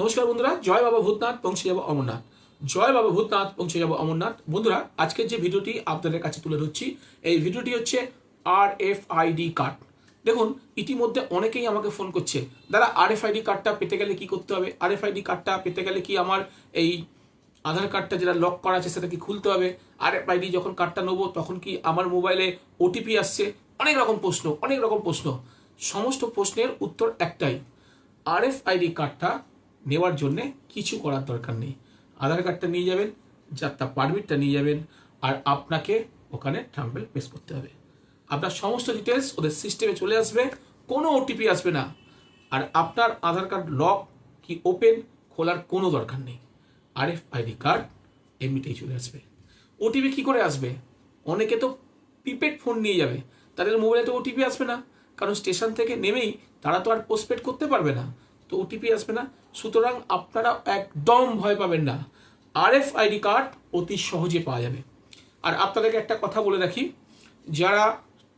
নমস্কার বন্ধুরা, জয় বাবা ভূতনাথ, পৌঁছে যাব অমরনাথ। জয় বাবা ভূতনাথ, পৌঁছে যাব অমরনাথ। বন্ধুরা, আজকের যে ভিডিওটি আপনাদের কাছে তুলে ধরছি, এই ভিডিওটি হচ্ছে আর এফ আইডি কার্ড। দেখুন, ইতিমধ্যে অনেকেই আমাকে ফোন করছে, দাদা আর এফ আইডি কার্ডটা পেতে গেলে কি করতে হবে? আর এফ আইডি কার্ডটা পেতে গেলে কি আমার এই আধার কার্ডটা যেটা লক করা আছে, সেটা কি খুলতে হবে? আর এফ আইডি যখন কার্ডটা নেব, তখন কি আমার মোবাইলে ওটিপি আসছে? অনেক রকম প্রশ্ন, অনেক রকম প্রশ্ন। সমস্ত প্রশ্নের উত্তর একটাই, আরএফআইডি কার্ডটা নেওয়ার জন্যে কিছু করার দরকার নেই। আধার কার্ডটা নিয়ে যাবেন যাত্রা পারমিটটা নিয়ে যাবেন, আর আপনাকে ওখানে ট্রাম্পেল পেস করতে হবে। আপনার সমস্ত ডিটেলস ওদের সিস্টেমে চলে আসবে, কোনো ওটিপি আসবে না। আর আপনার আধার কার্ড লক কি ওপেন খোলার কোনো দরকার নেই। আর এফ আইডি কার্ড এমনিতেই চলে আসবে। ওটিপি কি করে আসবে? অনেকে তো প্রিপেড ফোন নিয়ে যাবে, তাদের মোবাইলে তো ওটিপি আসবে না। কারণ স্টেশন থেকে নেমেই তারা তো আর পোস্টপেড করতে পারবে না। তো ওটিপি আসবে না। সুতরাং আপনারা একদম ভয় পাবেন না। আরএফ আইডি কার্ড অতি সহজে পাওয়া যাবে। আর আপনাদেরকে একটা কথা বলে রাখি, যারা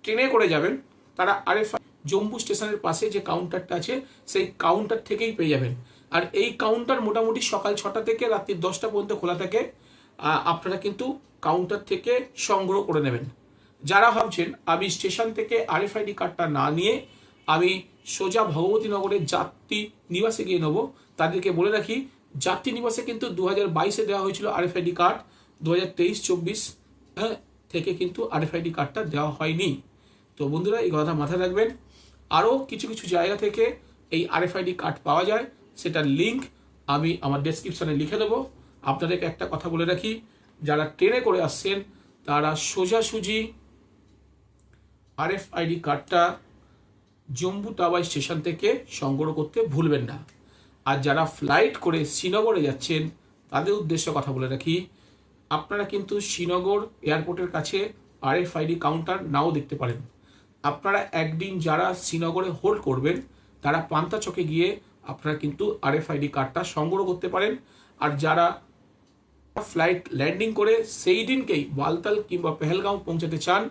ট্রেনে করে যাবেন, তারা আরএফ জম্মু স্টেশনের পাশে যে কাউন্টারটা আছে, সেই কাউন্টার থেকেই পেয়ে যাবেন। আর এই কাউন্টার মোটামুটি সকাল ছটা থেকে রাত্রি দশটা পর্যন্ত খোলা থাকে। আপনারা কিন্তু কাউন্টার থেকে সংগ্রহ করে নেবেন। যারা ভাবছেন, আমি স্টেশন থেকে আরএফআইডি কার্ডটা না নিয়ে আমি সোজা ভগবতীনগরের যাত্রী নিবাসে গিয়ে নেব। তাদেরকে বলে রাখি, যাত্রী নিবাসে কিন্তু দু হাজার বাইশে দেওয়া হয়েছিল আরএফআইডি কার্ড দু হাজার তেইশ, চব্বিশ হ্যাঁ থেকে কিন্তু আরএফআইডি কার্ডটা দেওয়া হয়নি। তো বন্ধুরা, এই কথা মাথায় রাখবেন। আরও কিছু কিছু জায়গা থেকে এই আরএফআইডি কার্ড পাওয়া যায়, সেটার লিঙ্ক আমি আমার ডেসক্রিপশনে লিখে দেবো। আপনাদেরকে একটা কথা বলে রাখি, যারা ট্রেনে করে আসছেন, তারা সোজাসুজি আরএফআইডি কার্ডটা জম্বু তাওয়াই স্টেশন থেকে সংগ্রহ করতে ভুলবেন না। আর যারা ফ্লাইট করে শ্রীনগরে যাচ্ছেন, তাদের উদ্দেশ্যে কথা বলে রাখি, আপনারা কিন্তু শ্রীনগর এয়ারপোর্টের কাছে আর আরএফআইডি কাউন্টার নাও দেখতে পারেন। আপনারা একদিন যারা শ্রীনগরে হোল্ড করবেন, তারা পান্তা চকে গিয়ে আপনারা কিন্তু আর আরএফআইডি কার্ডটা সংগ্রহ করতে পারেন। আর যারা ফ্লাইট ল্যান্ডিং করে সেই দিনকেই বালতাল কিংবা পেহেলগাঁও পৌঁছাতে চান,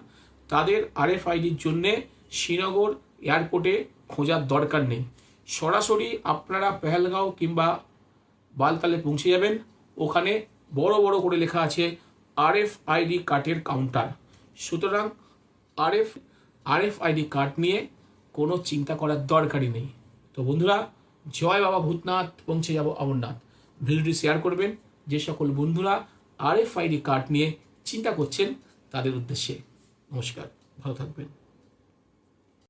তাদের আর আরএফআইডির জন্যে শ্রীনগর এয়ারপোর্টে খোঁজার দরকার নেই। সরাসরি আপনারা পেহেলগাঁও কিংবা বালতালে পৌঁছে যাবেন। ওখানে বড় বড় করে লেখা আছে, আরএফআইডি কার্ডের কাউন্টার। সুতরাং আরএফ আইডি কার্ড নিয়ে কোনো চিন্তা করার দরকারই নেই। তো বন্ধুরা, জয় বাবা ভূতনাথ, পৌঁছে যাব অমরনাথ। ভিডিওটি শেয়ার করবেন। যে সকল বন্ধুরা আরএফআইডি কার্ড নিয়ে চিন্তা করছেন, তাদের উদ্দেশ্যে। নমস্কার, ভালো থাকবেন।